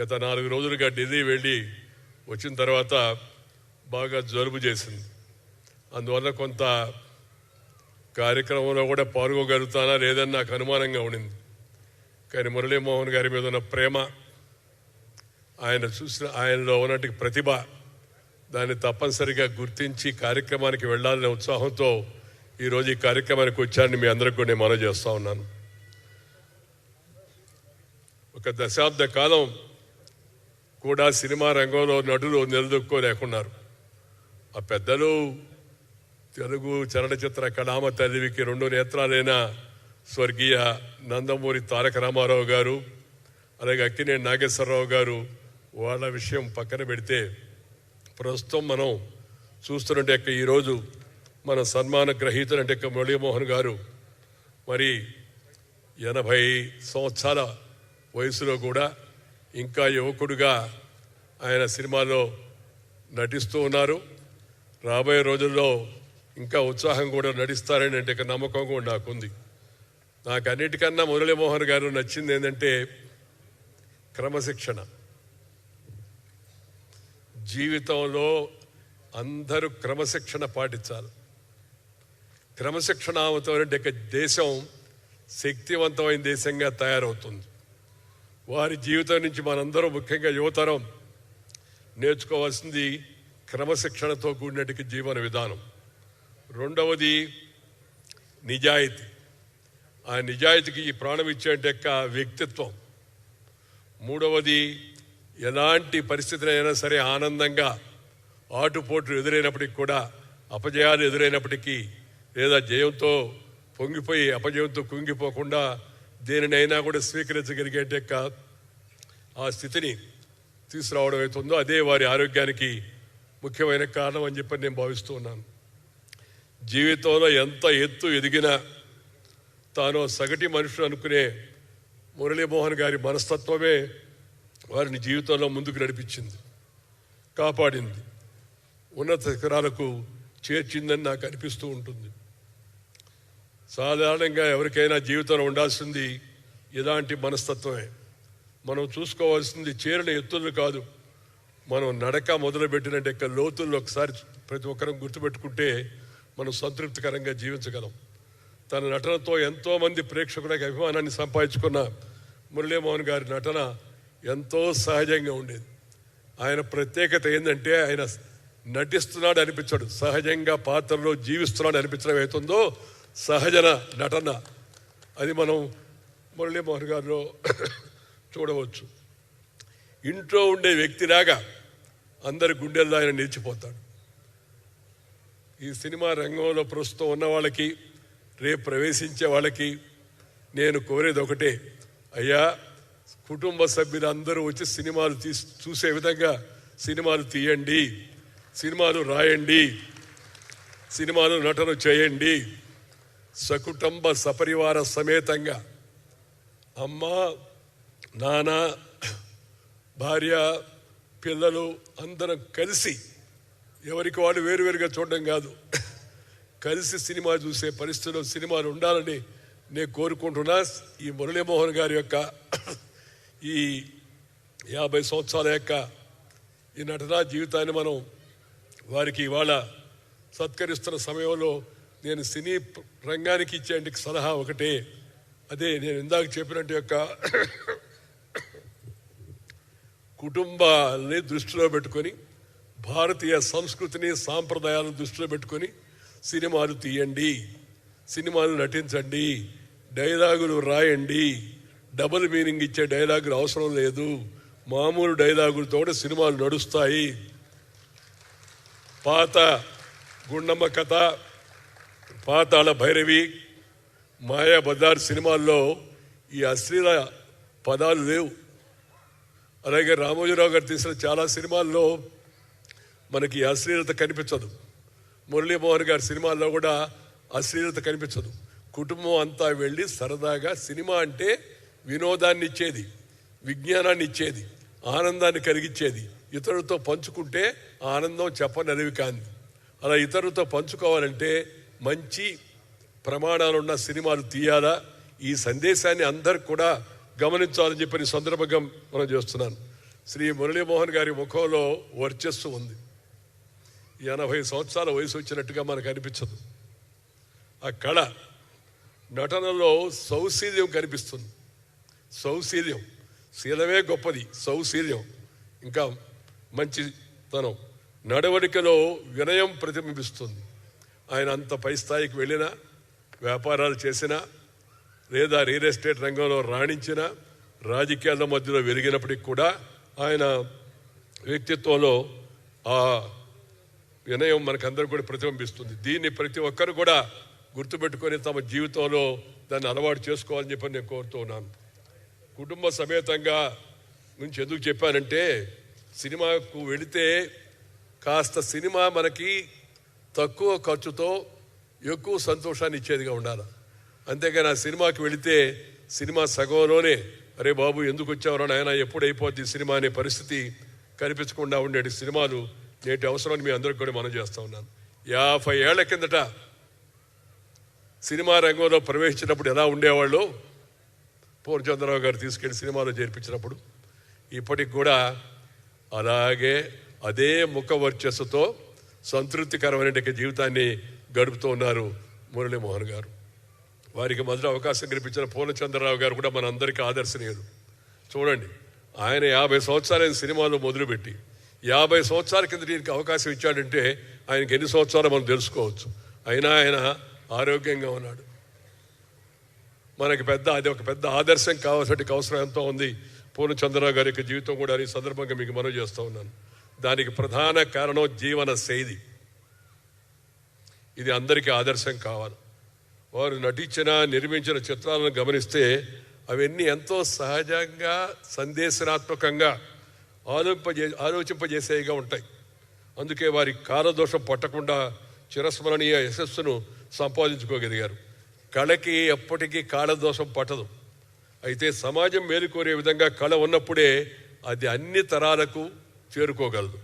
గత నాలుగు రోజులుగా ఢిల్లీ వెళ్ళి వచ్చిన తర్వాత బాగా జలుబు చేసింది. అందువల్ల కొంత కార్యక్రమంలో కూడా పాల్గొగలుగుతానా లేదని నాకు అనుమానంగా ఉండింది. కానీ మురళీమోహన్ గారి మీద ఉన్న ప్రేమ ఆయన చూసిన ఆయనలో ఉన్నటి ప్రతిభ దాన్ని తప్పనిసరిగా గుర్తించి కార్యక్రమానికి వెళ్ళాలనే ఉత్సాహంతో ఈరోజు ఈ కార్యక్రమానికి వచ్చానని మీ అందరికి కూడా నేను మనవి చేస్తూ ఉన్నాను. ఒక దశాబ్ద కాలం కూడా సినిమా రంగంలో నటులు నిలదొక్కోలేకున్నారు ఆ పెద్దలు తెలుగు చలనచిత్ర కళామ తల్లివికి రెండు నేత్రాలైన స్వర్గీయ నందమూరి తారక రామారావు గారు అలాగే అక్కినేని నాగేశ్వరరావు గారు వాళ్ళ విషయం పక్కన పెడితే ప్రస్తుతం మనం చూస్తున్నట్టు ఈరోజు మన సన్మాన గ్రహీతలు అంటే మురళీమోహన్ గారు మరి ఎనభై సంవత్సరాల వయసులో కూడా ఇంకా యువకుడుగా ఆయన సినిమాలో నటిస్తూ ఉన్నారు. రాబోయే రోజుల్లో ఇంకా ఉత్సాహం కూడా నటిస్తారని అంటే నమ్మకం కూడా నాకుంది. నాకు అన్నిటికన్నా మురళీమోహన్ గారు నచ్చింది ఏంటంటే క్రమశిక్షణ. జీవితంలో అందరూ క్రమశిక్షణ పాటించాలి. క్రమశిక్షణ అంటే ఇక దేశం శక్తివంతమైన దేశంగా తయారవుతుంది. వారి జీవితం నుంచి మనందరం ముఖ్యంగా యువతరం నేర్చుకోవాల్సింది క్రమశిక్షణతో కూడినట్టు జీవన విధానం. రెండవది నిజాయితీ. ఆ నిజాయితీకి ఈ ప్రాణం ఇచ్చేట యొక్క వ్యక్తిత్వం. మూడవది ఎలాంటి పరిస్థితులైనా సరే ఆనందంగా ఆటుపోట్లు ఎదురైనప్పటికీ కూడా అపజయాలు ఎదురైనప్పటికీ లేదా జయంతో పొంగిపోయి అపజయంతో కుంగిపోకుండా దేనినైనా కూడా స్వీకరించగలిగేట యొక్క ఆ స్థితిని తీసుకురావడం అవుతుందో అదే వారి ఆరోగ్యానికి ముఖ్యమైన కారణం అని చెప్పి నేను భావిస్తూ ఉన్నాను. జీవితంలో ఎంత ఎత్తు ఎదిగినా తాను సగటి మనుషులు అనుకునే మురళీమోహన్ గారి మనస్తత్వమే వారిని జీవితంలో ముందుకు నడిపించింది కాపాడింది ఉన్నత శిఖరాలకు చేర్చిందని నాకు అనిపిస్తూ ఉంటుంది. సాధారణంగా ఎవరికైనా జీవితంలో ఉండాల్సింది ఇలాంటి మనస్తత్వమే. మనం చూసుకోవాల్సింది చేరిన ఎత్తులు కాదు. మనం నడక మొదలుపెట్టిన యొక్క లోతుల్లో ఒకసారి ప్రతి ఒక్కరం గుర్తుపెట్టుకుంటే మనం సంతృప్తికరంగా జీవించగలం. తన నటనతో ఎంతోమంది ప్రేక్షకులకు అభిమానాన్ని సంపాదించుకున్న మురళీమోహన్ గారి నటన ఎంతో సహజంగా ఉండేది. ఆయన ప్రత్యేకత ఏంటంటే ఆయన నటిస్తున్నాడు అనిపించాడు. సహజంగా పాత్రలో జీవిస్తున్నాడు అనిపించడం అవుతుందో సహజన నటన అది మనం మురళీమోహన్ గారిలో చూడవచ్చు. ఇంట్లో ఉండే వ్యక్తిలాగా అందరి గుండెల్లో ఆయన నిలిచిపోతాడు. ఈ సినిమా రంగంలో ప్రస్తుతం ఉన్న వాళ్ళకి రేపు ప్రవేశించే వాళ్ళకి నేను కోరేది ఒకటే అయ్యా కుటుంబ సభ్యులందరూ వచ్చి సినిమాలు తీసి చూసే విధంగా సినిమాలు తీయండి సినిమాలు రాయండి సినిమాలు నటన చేయండి. సకుటుంబ సపరివార సమేతంగా అమ్మ నాన్న భార్య పిల్లలు అందరం కలిసి ఎవరికి వాళ్ళు వేరువేరుగా చూడడం కాదు. కలిసి సినిమా చూసే పరిస్థితిలో సినిమాలు ఉండాలని నేను కోరుకుంటున్నా. ఈ మురళీమోహన్ గారి యొక్క ఈ యాభై సంవత్సరాల యొక్క ఈ నటనా జీవితాన్ని మనం వారికి ఇవాళ సత్కరిస్తున్న సమయంలో నేను సినీ రంగానికి ఇచ్చే సలహా ఒకటే. అదే నేను ఇందాక చెప్పినట్టు యొక్క కుటుంబాలని దృష్టిలో పెట్టుకొని భారతీయ సంస్కృతిని సాంప్రదాయాలను దృష్టిలో పెట్టుకొని సినిమాలు తీయండి. సినిమాలు నటించండి. డైలాగులు రాయండి. డబుల్ మీనింగ్ ఇచ్చే డైలాగులు అవసరం లేదు. మామూలు డైలాగులతో సినిమాలు నడుస్తాయి. పాత గుండమ్మ కథ పాతాళ భైరవి మాయా బజార్ సినిమాల్లో ఈ అశ్లీల పదాలు లేవు. అలాగే రామోజీరావు గారు తీసిన చాలా సినిమాల్లో మనకి ఈ అశ్లీలత కనిపించదు. మురళీమోహన్ గారి సినిమాల్లో కూడా అశ్లీలత కనిపించదు. కుటుంబం అంతా వెళ్ళి సరదాగా సినిమా అంటే వినోదాన్ని ఇచ్చేది విజ్ఞానాన్ని ఇచ్చేది ఆనందాన్ని కలిగించేది. ఇతరులతో పంచుకుంటే ఆనందం చెప్పనరివి కాంది అలా ఇతరులతో పంచుకోవాలంటే మంచి ప్రమాణాలున్న సినిమాలు తీయాలా? ఈ సందేశాన్ని అందరు కూడా గమనించాలని చెప్పని సందర్భంగా మనం చేస్తున్నాను. శ్రీ మురళీమోహన్ గారి ముఖంలో వర్చస్సు ఉంది. ఎనభై సంవత్సరాల వయసు వచ్చినట్టుగా మనకు అనిపించదు. ఆ కళ నటనలో సౌశీల్యం కనిపిస్తుంది. సౌశీల్యం. శీలమే గొప్పది. సౌశీల్యం. ఇంకా మంచితనం. నడవడికలో వినయం ప్రతిబింబిస్తుంది. ఆయన అంత పై స్థాయికి వెళ్ళినా వ్యాపారాలు చేసినా లేదా రియల్ ఎస్టేట్ రంగంలో రాణించిన రాజకీయాల మధ్యలో వెలిగినప్పటికి కూడా ఆయన వ్యక్తిత్వంలో ఆ వినయం మనకందరూ కూడా ప్రతిబింబిస్తుంది. దీన్ని ప్రతి ఒక్కరు కూడా గుర్తుపెట్టుకొని తమ జీవితంలో దాన్ని అలవాటు చేసుకోవాలని చెప్పి నేను కోరుతున్నాను కుటుంబ సమేతంగా నుంచి ఎందుకు చెప్పానంటే సినిమాకు వెళితే కాస్త సినిమా మనకి తక్కువ ఖర్చుతో ఎక్కువ సంతోషాన్ని ఇచ్చేదిగా ఉండాలి. అంతేగాని ఆ సినిమాకి వెళితే సినిమా సగంలోనే అరే బాబు ఎందుకు వచ్చావరా నాయన? ఎప్పుడు అయిపోద్ది ఈ సినిమా? అనే పరిస్థితి కనిపించకుండా ఉండేటి సినిమాలు నేటి అవసరాన్ని మీ అందరికి కూడా మనం చేస్తూ ఉన్నాను యాభై ఏళ్ళ కిందట సినిమా రంగంలో ప్రవేశించినప్పుడు ఎలా ఉండేవాళ్ళు? పూర్ణచంద్రరావు గారు తీసుకెళ్ళి సినిమాలో చేర్పించినప్పుడు. ఇప్పటికి కూడా అలాగే అదే ముఖ వర్చస్సుతో సంతృప్తికరమైన జీవితాన్ని గడుపుతూ ఉన్నారు మురళీమోహన్ గారు. వారికి మొదటి అవకాశం కల్పించిన పూర్ణచంద్రరావు గారు కూడా మనందరికీ ఆదర్శనీయులు. చూడండి ఆయన యాభై సంవత్సరాలైన సినిమాలో మొదలుపెట్టి యాభై సంవత్సరాల కింద దీనికి అవకాశం ఇచ్చాడంటే ఆయనకి ఎన్ని సంవత్సరాలు మనం తెలుసుకోవచ్చు. అయినా ఆయన ఆరోగ్యంగా ఉన్నాడు. మనకి పెద్ద అది ఒక పెద్ద ఆదర్శం కావాల్సిన అవసరం ఎంతో ఉంది. పూర్ణచంద్రరావు గారి యొక్క జీవితం కూడా ఈ సందర్భంగా మీకు మనవి చేస్తూ ఉన్నాను. దానికి ప్రధాన కారణం జీవన శైలి. ఇది అందరికీ ఆదర్శం కావాలి. వారు నటించిన నిర్మించిన చిత్రాలను గమనిస్తే అవన్నీ ఎంతో సహజంగా సందేశనాత్మకంగా ఆలోచింపజే ఆలోచింపజేసేవిగా ఉంటాయి. అందుకే వారి కాలదోషం పట్టకుండా చిరస్మరణీయ యశస్సును సంపాదించుకోగలిగారు. కళకి ఎప్పటికీ కాలదోషం పట్టదు. అయితే సమాజం మేలుకోరే విధంగా కళ ఉన్నప్పుడే అది అన్ని తరాలకు చేరుకోగలదు.